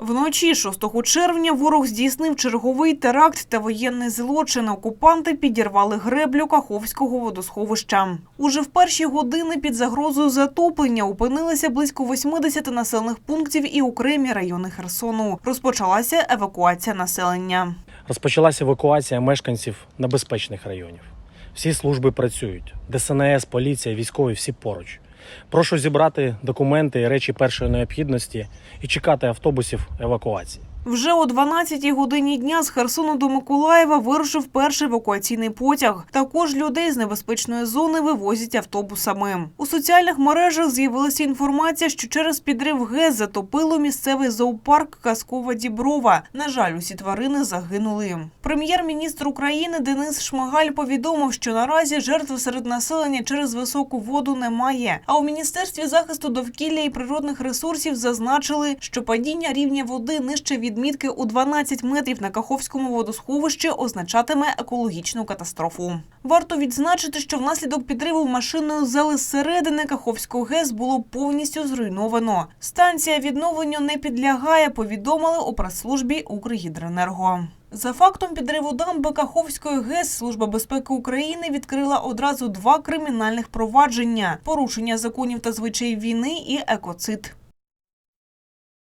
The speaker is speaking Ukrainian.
Вночі 6 червня ворог здійснив черговий теракт та воєнний злочин. Окупанти підірвали греблю Каховського водосховища. Уже в перші години під загрозою затоплення опинилися близько 80 населених пунктів і окремі райони Херсону. Розпочалася евакуація населення. Розпочалася евакуація мешканців небезпечних районів. Всі служби працюють. ДСНС, поліція, військові всі поруч. Прошу зібрати документи і речі першої необхідності і чекати автобусів евакуації. Вже о 12-й годині дня з Херсону до Миколаєва вирушив перший евакуаційний потяг. Також людей з небезпечної зони вивозять автобусами. У соціальних мережах з'явилася інформація, що через підрив ГЕС затопило місцевий зоопарк Казкова Діброва. На жаль, усі тварини загинули. Прем'єр-міністр України Денис Шмигаль повідомив, що наразі жертв серед населення через високу воду немає. А у міністерстві захисту довкілля і природних ресурсів зазначили, що падіння рівня води нижче відмітки у 12 метрів на Каховському водосховищі означатиме екологічну катастрофу. Варто відзначити, що внаслідок підриву машинної зали зсередини Каховського ГЕС було повністю зруйновано. Станція відновленню не підлягає, повідомили у прес-службі Укргідроенерго. За фактом підриву дамби Каховської ГЕС Служба безпеки України відкрила одразу два кримінальних провадження: порушення законів та звичаїв війни і екоцид.